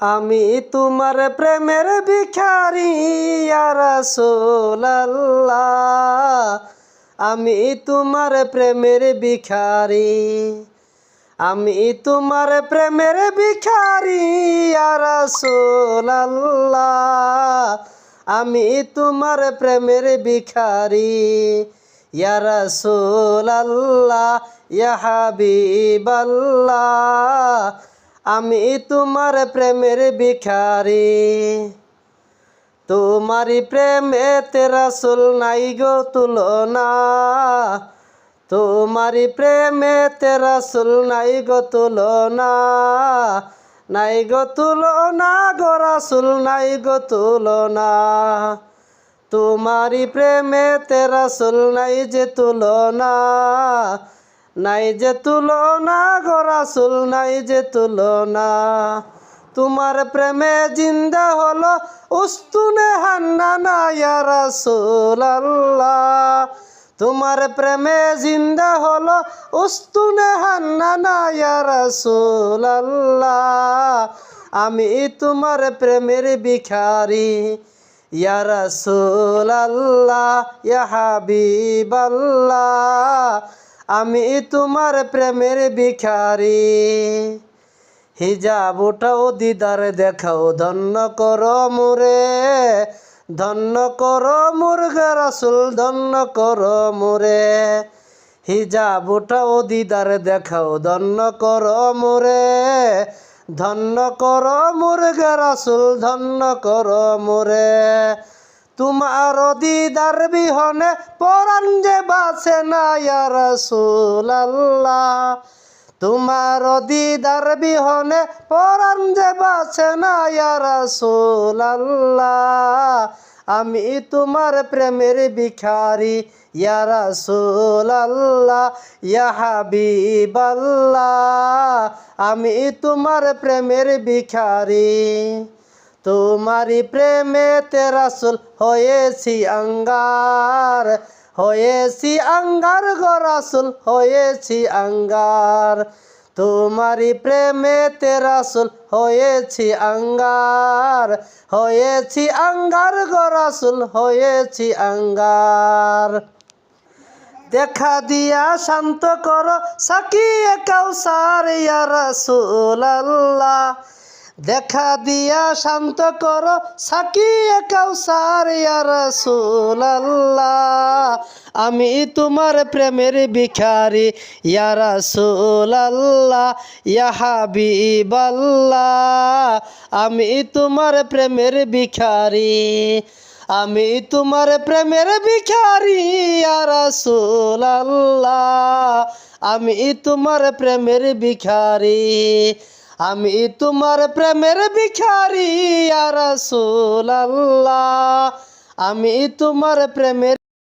আমি তোমার প্রেমের ভিখারি রাসূলুল্লাহ। আমি তোমার প্রেমের ভিখারি, আমি তোমার প্রেমের ভিখারি রাসূলুল্লাহ। আমি তোমার প্রেমের ভিখারি, ইয়া রাসূলুল্লাহ, ইয়া হাবিবাল্লাহ। আমি তোমার প্রেমের ভিখারি। তোমারি প্রেমে রাসূল নাই গো তুলনা। তোমারি প্রেমে রাসূল নাই গো তুলনা। নাই গো তুলনা গো রাসূল নাই গো তুলনা। তোমারি প্রেমে রাসূল নাই যে তুলনা। নাই যে তুলনা গো রাসূল নাই যে তুলনা। তোমার প্রেমে জিন্দা হলো উস্তুনে হান্নানা ইয়া রাসূলুল্লাহ। তোমার প্রেমে জিন্দা হলো উস্তুনে হান্নানা ইয়া রাসূলুল্লাহ। আমি তোমার প্রেমের ভিখারি, ইয়া রাসূলুল্লাহ, ইয়া হাবিবাল্লাহ। আমি তোমার প্রেমের ভিখারি। হিজাব উঠাও দিদার, দেখাও ধন্য করো মুরে। ধন্য করো মুরগে রাসুল, ধন্য করো মুরে। হিজাব উঠাও দিদার, দেখাও ধন্য করো মুরে। ধন্য করো মুরগে রাসুল, ধন্য করো মুরে। তোমার দিদার বিহনে পরাণ যে বাসে না রাসূলুল্লাহ। তোমার দিদার বিহনে পরাণ যে বাসে না রাসূলুল্লাহ। আমি তোমার প্রেমের ভিখারি, ইয়া রাসূলুল্লাহ, ইয়া হাবিবাল্লাহ। আমি তোমার প্রেমের ভিখারি। তোমারি প্রেমে রাসুল হয়েছি আঙ্গার হয়েছি আঙ্গার গো রাসুল হয়েছি আঙ্গার। তোমারি প্রেমে রাসুল হয়েছি আঙ্গার হয়েছি আঙ্গার গো রাসুল হয়েছি আঙ্গার। দেখা দিয়া শান্ত করো সাকিয়ে কাউসার ইয়া রাসূলুল্লাহ। দেখা দিয়া শান্ত করো, সাকিয়ে কাউসার, ইয়া রাসূলুল্লাহ। আমি তোমার প্রেমের ভিখারি, ইয়া রাসূলুল্লাহ, ইয়া হাবিবাল্লাহ। আমি তোমার প্রেমের ভিখারি, আমি তোমার প্রেমের ভিখারি, ইয়া রাসূলুল্লাহ। আমি তোমার প্রেমের ভিখারি। আমি তোমার প্রেমের ভিখারি আর রাসূলুল্লাহ। আমি তোমার প্রেমের